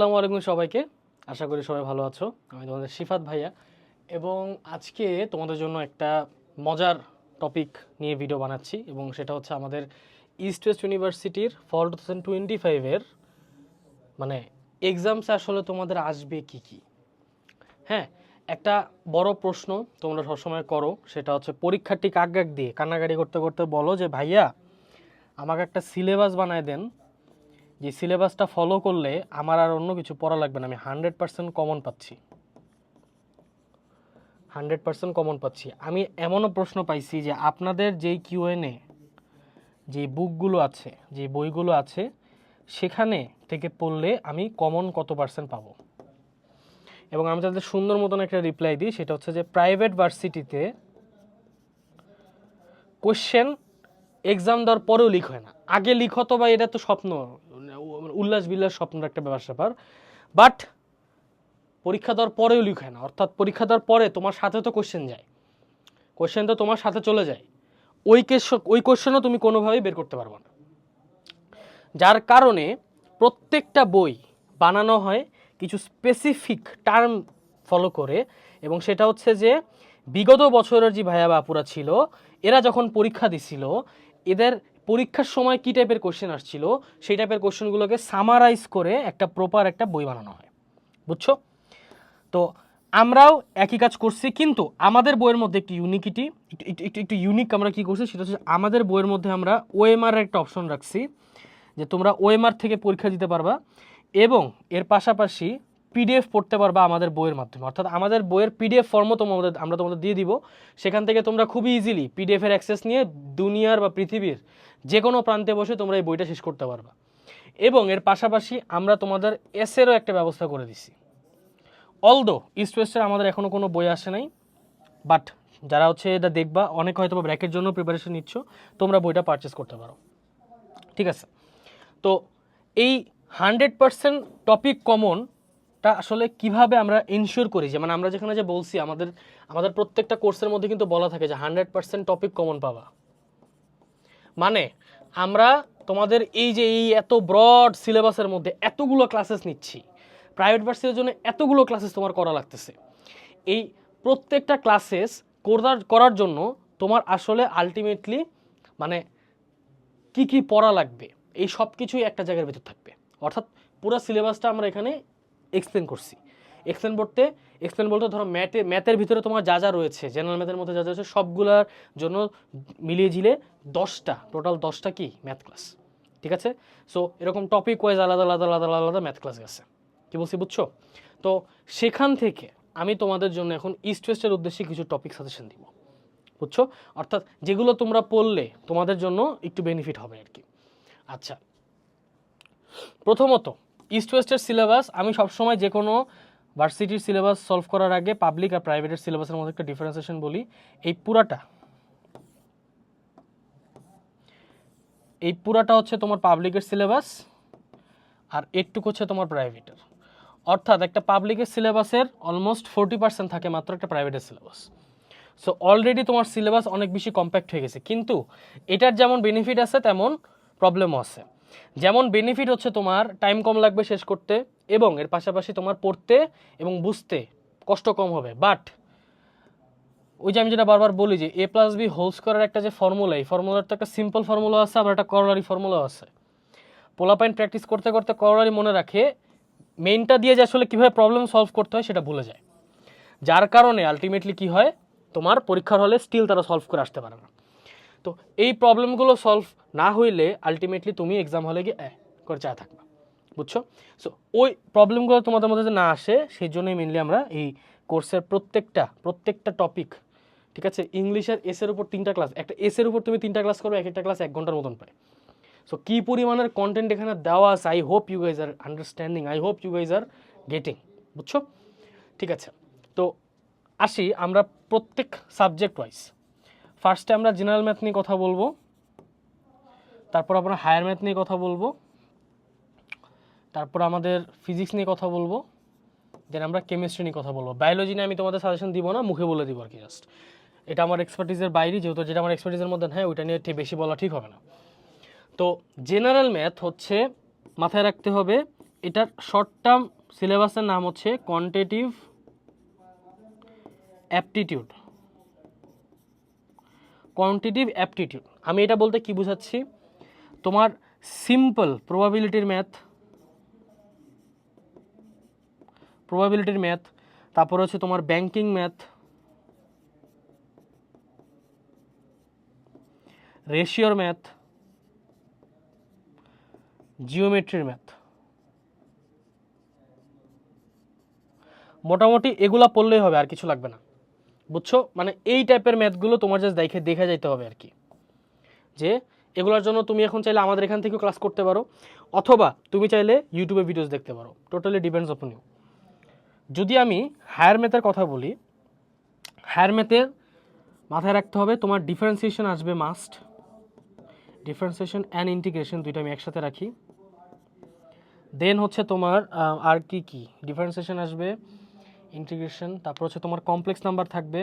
আসসালামু আলাইকুম সবাইকে। আশা করি সবাই ভালো আছো। আমি তোমাদের শিফাত ভাইয়া। এবং আজকে তোমাদের জন্য একটা মজার টপিক নিয়ে ভিডিও বানাচ্ছি এবং সেটা হচ্ছে আমাদের ইস্ট ওয়েস্ট ইউনিভার্সিটির ফল টু থাউজেন্ড টোয়েন্টি ফাইভের মানে এক্সামস আসলে তোমাদের আসবে কি কি? হ্যাঁ একটা বড় প্রশ্ন তোমরা সবসময় করো, সেটা হচ্ছে পরীক্ষার্থী কাক কাক দিয়ে কান্নাকাটি করতে করতে বলো যে, ভাইয়া, আমাকে একটা সিলেবাস বানায় দেন যে সিলেবাসটা ফলো করলে আমার আর অন্য কিছু পড়া লাগবে না, আমি হান্ড্রেড পার্সেন্ট কমন পাচ্ছি। হান্ড্রেড পার্সেন্ট কমন পাচ্ছি। আমি এমনও প্রশ্ন পাইছি যে আপনাদের যেই কিউএনএ যে বুকগুলো আছে যে বইগুলো আছে, সেখানে থেকে পড়লে আমি কমন কত পার্সেন্ট পাবো? এবং আমি তাদের সুন্দর মতন একটা রিপ্লাই দিই, সেটা হচ্ছে যে প্রাইভেট ভার্সিটিতে কোশ্চেন এক্সাম দেওয়ার পরেও লিক হয় না। আগে লিক তো বা এটা তো স্বপ্ন। উল্লাস বিলাস স্বপ্নের একটা ব্যাপার স্যাপার। বাট পরীক্ষা দেওয়ার পরেও লিখে না। অর্থাৎ পরীক্ষা দেওয়ার পরে তোমার সাথে তো কোশ্চেন যায়। কোশ্চেন তো তোমার সাথে চলে যায়। ওই কেস ওই কোশ্চেনও তুমি কোনোভাবেই বের করতে পারবে না। যার কারণে প্রত্যেকটা বই বানানো হয় কিছু স্পেসিফিক টার্ম ফলো করে এবং সেটা হচ্ছে যে বিগত বছরের যে ভাইয়া বাপুরা ছিল, এরা যখন পরীক্ষা দিছিল, এদের পরীক্ষার সময় কী টাইপের কোশ্চেন আসছিল? সেই টাইপের কোশ্চেনগুলোকে সামারাইজ করে একটা প্রপার একটা বই বানানো হয়। বুঝছ? তো আমরাও একই কাজ করছি, কিন্তু আমাদের বইয়ের মধ্যে একটি ইউনিকিটি একটু, একটু- একটু ইউনিক আমরা কী করছি সেটা হচ্ছে আমাদের বইয়ের মধ্যে আমরা ওএমআর একটা অপশন রাখছি, যে তোমরা ওএমআর থেকে পরীক্ষা দিতে পারবা এবং এর পাশাপাশি পিডিএফ পড়তে পারবা আমাদের বইয়ের মাধ্যমে। অর্থাৎ আমাদের বইয়ের পিডিএফ ফর্মও তোমাদের আমরা তোমাদের দিয়ে দিব। সেখান থেকে তোমরা খুবই ইজিলি পিডিএফের অ্যাক্সেস নিয়ে দুনিয়ার বা পৃথিবীর যে কোনো প্রান্তে বসে তোমরা এই বইটা শেষ করতে পারবা। এবং এর পাশাপাশি আমরা তোমাদের এসেরও একটা ব্যবস্থা করে দিছি। অলদো ইস্ট ওয়েস্টের আমাদের এখনও কোনো বই আসে নাই বাট যারা হচ্ছে এটা দেখবা, অনেক হয়তো বা ব্র্যাকের জন্য প্রিপারেশন নিচ্ছ, তোমরা বইটা পারচেস করতে পারো। ঠিক আছে? তো এই হান্ড্রেড পার্সেন্ট টপিক কমনটা আসলে কীভাবে আমরা ইনশিওর করি? যে মানে আমরা যেখানে যে বলছি, আমাদের আমাদের প্রত্যেকটা কোর্সের মধ্যে কিন্তু বলা থাকে যে হান্ড্রেড পার্সেন্ট টপিক কমন পাবা। মানে আমরা তোমাদের এই যে এই এত ব্রড সিলেবাসের মধ্যে এতগুলো ক্লাসেস নিচ্ছি প্রাইভেট ভার্সিটির জন্য এতগুলো ক্লাসেস তোমার করা লাগতেছে। এই প্রত্যেকটা ক্লাসেস করার করার জন্য তোমার আসলে আলটিমেটলি মানে কি কি পড়া লাগবে, এই সব কিছুই একটা জায়গার ভিতর থাকবে। অর্থাৎ পুরো সিলেবাসটা আমরা এখানে এক্সপ্লেন করছি। এক্সপ্লেন করতে এক্সপ্লেন বলতে ধরো ম্যাথে ম্যাথের ভিতরে তোমার যা যা রয়েছে জেনারেল ম্যাথের মধ্যে যা যা রয়েছে, সবগুলার জন্য মিলিয়ে ঝিলে দশটা টোটাল দশটা কি? ম্যাথ ক্লাস ঠিক আছে? সো এরকম টপিক ওয়াইজ আলাদা আলাদা আলাদা আলাদা আলাদা ম্যাথ ক্লাস গেছে। কি বলছি বুঝছ? তো সেখান থেকে আমি তোমাদের জন্য এখন ইস্ট ওয়েস্টের উদ্দেশ্যে কিছু টপিক সাজেশন দিব। বুঝছ? অর্থাৎ যেগুলো তোমরা পড়লে তোমাদের জন্য একটু বেনিফিট হবে আর কি। আচ্ছা। প্রথমত ইস্ট ওয়েস্টের সিলেবাস আমি সবসময় যে কোনো ভার্সিটির সিলেবাস সলভ করার আগে পাবলিক আর প্রাইভেটের সিলেবাসের মধ্যে একটা ডিফারেন্সিয়েশন বলি। এই পুরাটা এই পুরাটা হচ্ছে তোমার পাবলিকের সিলেবাস আর এটুকু হচ্ছে তোমার প্রাইভেটের অর্থাৎ একটা পাবলিকের সিলেবাসের অলমোস্ট ফোরটি পার্সেন্ট থাকে মাত্র একটা প্রাইভেটের সিলেবাস সো অলরেডি তোমার সিলেবাস অনেক বেশি কম্প্যাক্ট হয়ে গেছে। কিন্তু, এটার যেমন বেনিফিট আছে, তেমন প্রবলেমও আছে। যেমন বেনিফিট হচ্ছে তোমার টাইম কম লাগবে শেষ করতে এবং এর পাশাপাশি তোমার পড়তে এবং বুঝতে কষ্ট কম হবে। বাট ওই যে আমি যেটা বারবার বলি যে এ প্লাস বি হোল স্কোয়ারের একটা যে ফর্মুলা এই ফর্মুলার তো একটা সিম্পল ফর্মুলা আছে, আবার একটা করলারি ফর্মুলাও আছে। পোলাপাইন প্র্যাকটিস করতে করতে করলারি মনে রাখে মেইনটা দিয়ে যে আসলে কীভাবে প্রবলেম সলভ করতে হয় সেটা ভুলে যায়। যার কারণে আলটিমেটলি কি হয়? তোমার পরীক্ষার হলে স্টিল তারা সলভ করে আসতে পারে না। তো এই প্রবলেমগুলো সলভ না হইলে আলটিমেটলি তুমি এক্সাম হলে গিয়ে করে চায় থাকবা। বুঝছ? সো ওই প্রবলেমগুলো তোমাদের মধ্যে না আসে সেই জন্যই মেনলি আমরা এই কোর্সের প্রত্যেকটা প্রত্যেকটা টপিক ঠিক আছে? ইংলিশের এসের উপর তিনটা ক্লাস একটা এসের উপর তুমি তিনটা ক্লাস করবে এক একটা ক্লাস এক ঘণ্টার মতন পায় সো কী পরিমাণের কন্টেন্ট এখানে দেওয়া আছে I hope you guys are understanding I hope you guys are getting বুঝছ? ঠিক আছে। তো, আসি আমরা প্রত্যেক সাবজেক্ট ওয়াইজ ফার্স্টে আমরা জেনারেল ম্যাথ নিয়ে কথা বলব। তারপর আমরা হায়ার ম্যাথ নিয়ে কথা বলব। তারপর আমাদের ফিজিক্স নিয়ে কথা বলব। দেন আমরা কেমিস্ট্রি নিয়ে কথা বলব। বায়োলজি নিয়ে আমি তোমাদের সাজেশন দিব না, মুখে বলে দিব আর কি জাস্ট এটা আমার এক্সপার্টিসের বাইরে, যেহেতু যেটা আমার এক্সপার্টিসের মধ্যে হ্যাঁ ওইটা নিয়ে বেশি বলা ঠিক হবে না। তো জেনারেল ম্যাথ হচ্ছে, মাথায় রাখতে হবে, এটার শর্ট টার্ম সিলেবাসের নাম হচ্ছে কোয়ান্টিটিভ অ্যাপটিটিউড কোয়ান্টিটিভ অ্যাপটিটিউড আমি এটা বলতে কি বোঝাচ্ছি? তোমার সিম্পল প্রবাবিলিটির ম্যাথ প্রবাবিলিটির ম্যাথ তারপর হচ্ছে তোমার ব্যাংকিং ম্যাথ রেশিওর ম্যাথ জিওমেট্রির ম্যাথ মোটামুটি এগুলা পড়লেই হবে, আর কিছু লাগবে না। বুঝছ? মানে এই টাইপের ম্যাথগুলো তোমার জাস্ট দেখে, দেখা যাইতে হবে আর কি। যে এগুলোর জন্য তুমি এখন চাইলে আমাদের এখান থেকেও ক্লাস করতে পারো। অথবা তুমি চাইলে ইউটিউবে ভিডিওস দেখতে পারো। টোটালি ডিপেন্ডস অপন ইউ যদি আমি হায়ার ম্যাথের কথা বলি হায়ার ম্যাথের মাথায় রাখতে হবে, তোমার ডিফারেন্সিয়েশন আসবে মাস্ট ডিফারেন্সিয়েশন অ্যান্ড ইন্টিগ্রেশন দুইটা আমি একসাথে রাখি। দেন হচ্ছে তোমার আর কি কি? ডিফারেন্সিয়েশন আসবে ইন্টিগ্রেশন তারপর হচ্ছে তোমার কমপ্লেক্স নাম্বার থাকবে।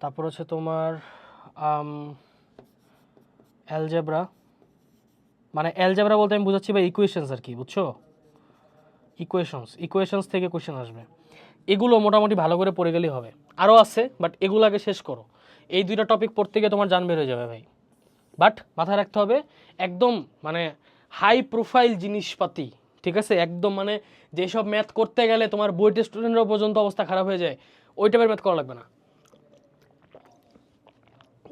তারপর হচ্ছে তোমার অ্যালজেব্রা মানে অ্যালজেব্রা বলতে আমি বোঝাচ্ছি বা ইকুয়েশনস আর কি, বুঝছ? ইকুয়েশনস ইকুয়েশনস থেকে কোশ্চেন আসবে। এগুলো মোটামুটি ভালো করে পড়ে গেলেই হবে। আরও আছে বাট এগুলো আগে শেষ করো। এই দুইটা টপিক পড়তে গিয়ে তোমার জান বের হয়ে যাবে ভাই। বাট মাথায় রাখতে হবে, একদম মানে হাই প্রোফাইল জিনিসপাতি, ঠিক আছে? একদম মানে যেসব ম্যাথ করতে গেলে তোমার বইটের স্টুডেন্টরাও পর্যন্ত অবস্থা খারাপ হয়ে যায়, ওই টাইপের ম্যাথ করা লাগবে না।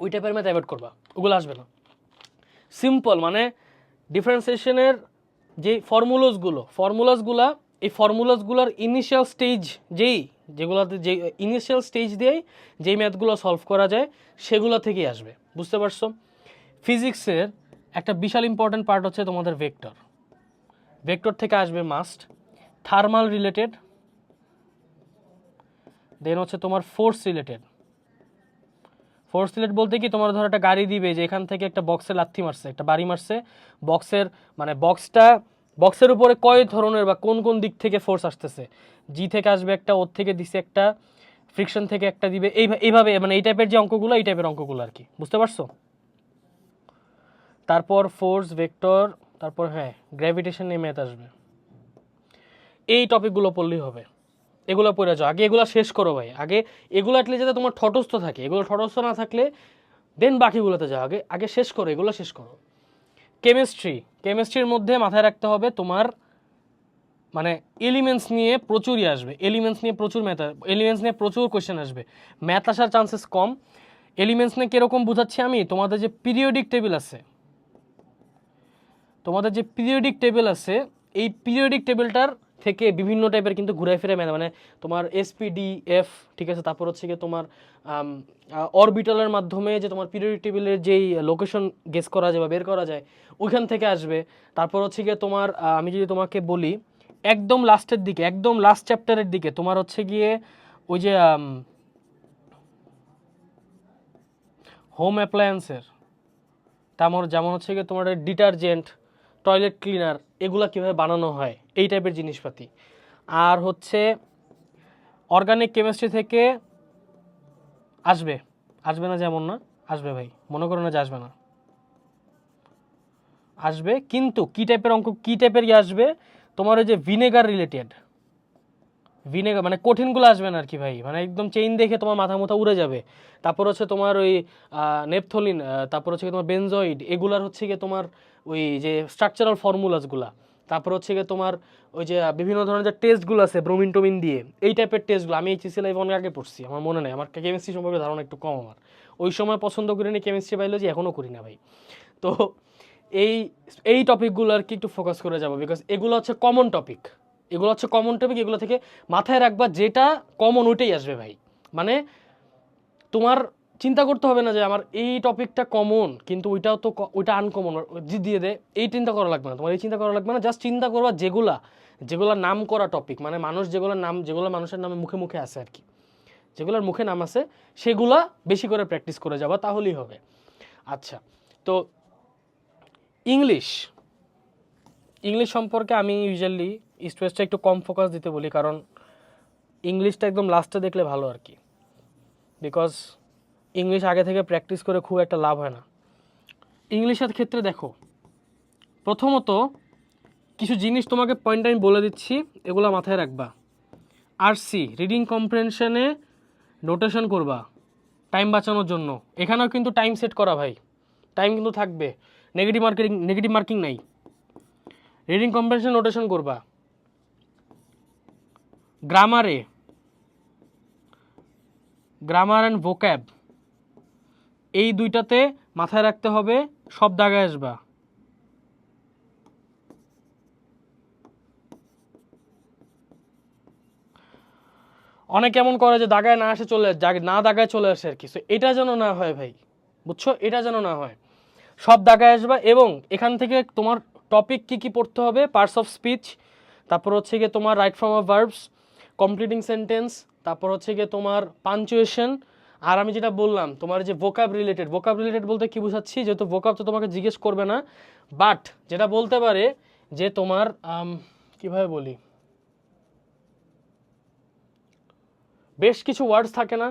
ওই টাইপের ম্যাথ অ্যাভয়েড করবা। ওগুলো আসবে না। সিম্পল মানে ডিফারেন্সিয়েশনের যে ফর্মুলাসগুলো ফর্মুলাসগুলা এই ফর্মুলাসগুলোর ইনিশিয়াল স্টেজ যেই, যেগুলোতে যে ইনিশিয়াল স্টেজ দিয়েই যেই ম্যাথগুলো সলভ করা যায়, সেগুলো থেকেই আসবে। বুঝতে পারছ? ফিজিক্সের একটা বিশাল ইম্পর্ট্যান্ট পার্ট হচ্ছে তোমাদের ভেক্টর ভেক্টর থেকে আসবে মাস্ট থার্মাল রিলেটেড দেন হচ্ছে তোমার ফোর্স রিলেটেড ফোর্স রিলেট বলতে কি, তোমার ধরো একটা গাড়ি দিবে যে এখান থেকে একটা বক্সে লাথি মারছে, একটা বাড়ি মারছে। বক্সের মানে বক্সটা বক্সের উপরে কয় ধরনের বা কোন কোন দিক থেকে ফোর্স আসতেছে? জি থেকে আসবে একটা ওর থেকে দিছে একটা ফ্রিকশন থেকে একটা দিবে, এই এইভাবে মানে এই টাইপের যে অঙ্কগুলো, এই টাইপের অঙ্কগুলো আর কি। বুঝতে পারছ? তারপর ফোর্স ভেক্টর তারপর হ্যাঁ গ্র্যাভিটেশন নিয়ে ম্যাথ আসবে। এই টপিকগুলো পড়লেই হবে। এগুলো পড়ে যাও। আগে এগুলো শেষ করো ভাই। আগে এগুলো অ্যাটলিস্ট যাতে তোমার ঠটস্থ থাকে। এগুলো ঠটস্থ না থাকলে দেন বাকিগুলোতে যাও। আগে আগে শেষ করো, এগুলো শেষ করো। কেমিস্ট্রি কেমিস্ট্রির মধ্যে মাথায় রাখতে হবে তোমার মানে এলিমেন্টস নিয়ে প্রচুরই আসবে। এলিমেন্টস নিয়ে প্রচুর ম্যাথ এলিমেন্টস নিয়ে প্রচুর কোয়েশ্চেন আসবে। ম্যাথ আসার চান্সেস কম। এলিমেন্টস নিয়ে কীরকম বোঝাচ্ছি আমি? তোমাদের যে পিরিয়ডিক টেবিল আছে, তোমাদের যে পিরিয়ডিক টেবিল আছে, এই পিরিয়ডিক টেবিলটার থেকে বিভিন্ন টাইপের কিন্তু ঘুরে ফিরে মেনে মানে তোমার এসপিডি এফ ঠিক আছে? তারপর হচ্ছে গিয়ে তোমার অরবিটালের মাধ্যমে যে তোমার পিরিয়ডিক টেবিলের যেই লোকেশন গেস করা যায় বা বের করা যায়, ওইখান থেকে আসবে। তারপর হচ্ছে গিয়ে তোমার আমি যদি তোমাকে বলি, একদম লাস্টের দিকে, একদম লাস্ট চ্যাপ্টারের দিকে, তোমার হচ্ছে গিয়ে ওই যে হোম অ্যাপ্লায়েন্সের তেমন যেমন হচ্ছে গিয়ে তোমার ডিটারজেন্ট টয়লেট ক্লিনার, এগুলা কীভাবে বানানো হয়, এই টাইপের জিনিসপাতি। আর হচ্ছে অর্গানিক কেমিস্ট্রি থেকে আসবে আসবে না যেমন না, আসবে ভাই, মনে করো না যে আসবে না। আসবে, কিন্তু কী টাইপের অঙ্ক, কী টাইপের আসবে, তোমার ওই যে ভিনেগার রিলেটেড ভিনেগার মানে কঠিনগুলো আসবে না আর কি ভাই। মানে একদম চেইন দেখে তোমার মাথা মুথা উড়ে যাবে। তারপর হচ্ছে তোমার ওই নেপথলিন তারপর হচ্ছে তোমার বেনজয়েড এগুলার হচ্ছে গিয়ে তোমার ওই যে স্ট্রাকচারাল ফর্মুলাসগুলা তারপর হচ্ছে গিয়ে তোমার ওই যে বিভিন্ন ধরনের যে টেস্টগুলো আছে ব্রোমিন টোমিন দিয়ে, এই টাইপের টেস্টগুলো আমি এইচএসসি লাইভ অনেক আগে পড়ছি, আমার মনে নেই। আমার কেমিস্ট্রি সম্পর্কে ধারণা একটু কম আমার। ওই সময় পছন্দ করি করিনি কেমিস্ট্রি বায়োলজি এখনও করি না ভাই। তো এই এই টপিকগুলো আর কি একটু ফোকাস করে যাব বিকজ এগুলো হচ্ছে কমন টপিক এগুলো হচ্ছে কমন টপিক এগুলো থেকে মাথায় রাখবা যেটা কমন ওইটাই আসবে ভাই। মানে তোমার চিন্তা করতে হবে না যে আমার এই টপিকটা কমন কিন্তু ওইটাও তো ওইটা আনকমন দিয়ে দে, এই চিন্তা করা লাগবে না। তোমার এই চিন্তা করা লাগবে না জাস্ট চিন্তা করবা যেগুলা যেগুলা নাম করা টপিক মানে মানুষ যেগুলো নাম, যেগুলো মানুষের নামে মুখে মুখে আছে আর কি। যেগুলোর মুখে নাম আছে, সেগুলা বেশি করে প্র্যাকটিস করে যাবা, তাহলেই হবে। আচ্ছা তো ইংলিশ ইংলিশ সম্পর্কে আমি ইউজুয়ালি ওয়েস্টে একটু কম ফোকাস দিতে বলি, কারণ ইংলিশটা একদম লাস্টে দেখলে ভালো আর কি। বিকজ ইংলিশ আগে থেকে প্র্যাকটিস করে খুব একটা লাভ হয় না। ইংলিশের ক্ষেত্রে দেখো, প্রথমত কিছু জিনিস তোমাকে পয়েন্ট আমি বলে দিচ্ছি, এগুলো মাথায় রাখবা। আর সি রিডিং কম্প্রেনশনে নোটেশন করবা টাইম বাঁচানোর জন্য। এখানেও কিন্তু টাইম সেট করা ভাই। টাইম কিন্তু থাকবে। নেগেটিভ মার্কিং নেগেটিভ মার্কিং নাই। রিডিং কম্প্রেনশন নোটেশন করবা। গ্রামারে গ্রামার অ্যান্ড ভোক্যাব এই দুইটাতে মাথায় রাখতে হবে সব দাগায় আসবা। অনেক এমন করে যে দাগায় না আসে চলে না দাগায় চলে আসে আর কি। So, এটা যেন না হয় ভাই। বুঝছ? এটা যেন না হয়। সব দাগায় আসবা এবং এখান থেকে তোমার টপিক কি কি পড়তে হবে? পার্টস অফ স্পিচ তারপর হচ্ছে গিয়ে তোমার right form of verbs completing sentence তারপর হচ্ছে গিয়ে তোমার পাঞ্চুয়েশন আর আমি যেটা বললাম, তোমার যে ভোকাব রিলেটেড ভোকাব রিলেটেড বলতে কি বুঝাচ্ছি? যেহেতু ভোকাব তো তোমাকে জিজ্ঞেস করবে না বাট যেটা বলতে পারে যে তোমার কীভাবে বলি? বেশ কিছু ওয়ার্ডস থাকে না,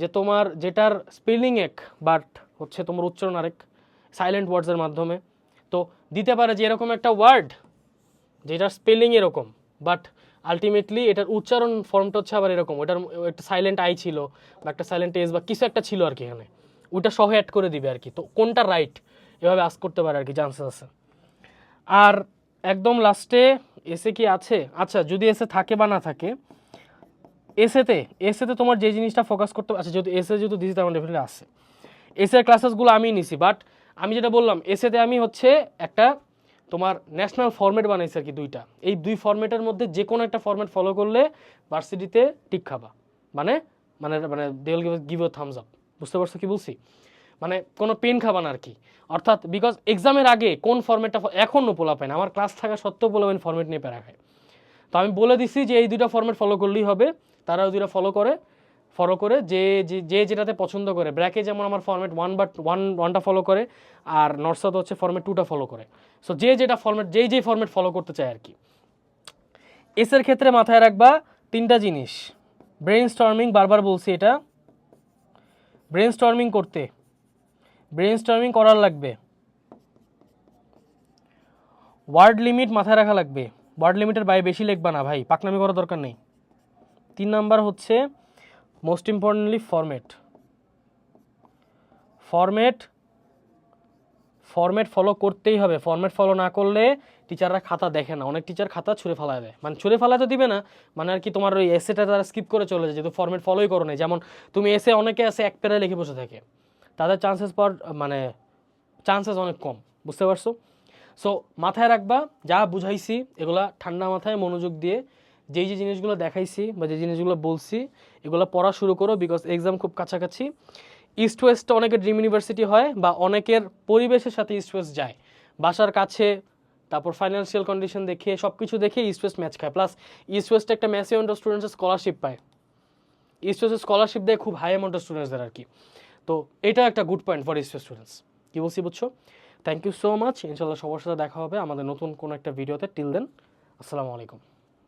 যে তোমার যেটার স্পেলিং এক বাট হচ্ছে তোমার উচ্চারণ আরেক সাইলেন্ট ওয়ার্ডসের মাধ্যমে। তো দিতে পারে যে এরকম একটা ওয়ার্ড যেটার স্পেলিং এরকম বাট আলটিমেটলি এটার উচ্চারণ ফর্মটা হচ্ছে আবার এরকম, ওটার একটা সাইলেন্ট আই ছিল, বা একটা সাইলেন্ট এস বা কিছু একটা ছিল আর কি এখানে। ওইটা সহ অ্যাড করে দিবে আর কি। তো কোনটা রাইট এভাবে আস করতে পারে আর কি চান্সেস আছে। আর একদম লাস্টে এসে কি আছে? আচ্ছা যদি এসে থাকে বা না থাকে এসেতে এসেতে তোমার যে জিনিসটা ফোকাস করতে আচ্ছা যদি এসে যেহেতু দিয়েছি তেমন ডেফিনেটলি আছে। এসের ক্লাসেসগুলো আমি নিছি বাট আমি যেটা বললাম এসেতে আমি হচ্ছে একটা তোমার ন্যাশনাল ফরম্যাট বানাইছি আর কি দুইটা। এই দুই ফরম্যাটের মধ্যে যে কোনো একটা ফরম্যাট ফলো করলে ভার্সিটিতে টিক খাবা। মানে মানে মানে they will give you thumbs up বুঝতে পারছ কি বলছি? মানে কোনো পেন খাবা না আর কি। অর্থাৎ বিকজ এক্সামের আগে কোন ফরম্যাটটা এখনও পোলা পায় না, আমার ক্লাস থাকা সত্ত্বেও পোলাবেন ফরম্যাট নিয়ে প্যারা খায়। তো আমি বলে দিছি যে এই দুইটা ফরম্যাট ফলো করলেই হবে তারা দুইটা ফলো করে ফলো করে, যে, যে- যেটাতে পছন্দ করে। ব্র্যাকে যেমন আমার ফরম্যাট ওয়ান বাট ওয়ান ওয়ানটা ফলো করে, আর নর্সাদ হচ্ছে ফরম্যাট টুটা ফলো করে। সো যে যেটা ফরম্যাট যেই যেই ফরম্যাট ফলো করতে চায় আর কি। এসের ক্ষেত্রে মাথায় রাখবা তিনটা জিনিস। ব্রেন স্টর্মিং বারবার বলছি এটা। ব্রেন স্টর্মিং করতে। ব্রেন স্টর্মিং করার লাগবে। ওয়ার্ড লিমিট মাথায় রাখা লাগবে। ওয়ার্ড লিমিটের বাইরে বেশি লিখবা না ভাই, পাকনামি করার দরকার নেই। তিন নাম্বার হচ্ছে most importantly format format format follow করতেই হবে। ফরম্যাট ফলো না করলে টিচাররা খাতা দেখে না। অনেক টিচার খাতা ছুঁড়ে ফেলায় দেয়। মানে ছুঁড়ে ফেলা তো দিবে না। মানে আর কি তোমার ওই এসেটা তারা স্কিপ করে চলে যায়। যেহেতু ফরম্যাট ফলোই করো নাই। যেমন তুমি এসে অনেকে আছে এক পেরায় লিখে বসে থাকে। তাদের চান্সেস পাওয়ার মানে চান্সেস অনেক কম। বুঝতে পারছ? সো মাথায় রাখবা, যা বুঝাইছি, এগুলা ঠান্ডা মাথায় মনোযোগ দিয়ে যেই যে জিনিসগুলো দেখাইছি বা যে জিনিসগুলো বলছি এগুলো পড়া শুরু করো বিকজ এক্সাম খুব কাছাকাছি। ইস্ট ওয়েস্ট অনেকের ড্রিম ইউনিভার্সিটি হয় বা অনেকের পরিবেশের সাথে ইস্ট ওয়েস্ট যায়। বাসার কাছে, তারপর ফাইন্যান্সিয়াল কন্ডিশন দেখে সব কিছু দেখে ইস্ট ওয়েস্ট ম্যাচ খায়। প্লাস ইস্ট ওয়েস্ট একটা match amount of students scholarship পায়। ইস্ট ওয়েস্টের স্কলারশিপ দেয় খুব হাই অ্যামাউন্ট অফ স্টুডেন্টসদের আর কি। তো এটা একটা good point for East students কী বলছি, বুঝছ? থ্যাংক ইউ সো মাচ ইনশাল্লাহ সবার সাথে দেখা হবে আমাদের নতুন কোনো একটা ভিডিওতে টিল দেন আসসালামু আলাইকুম।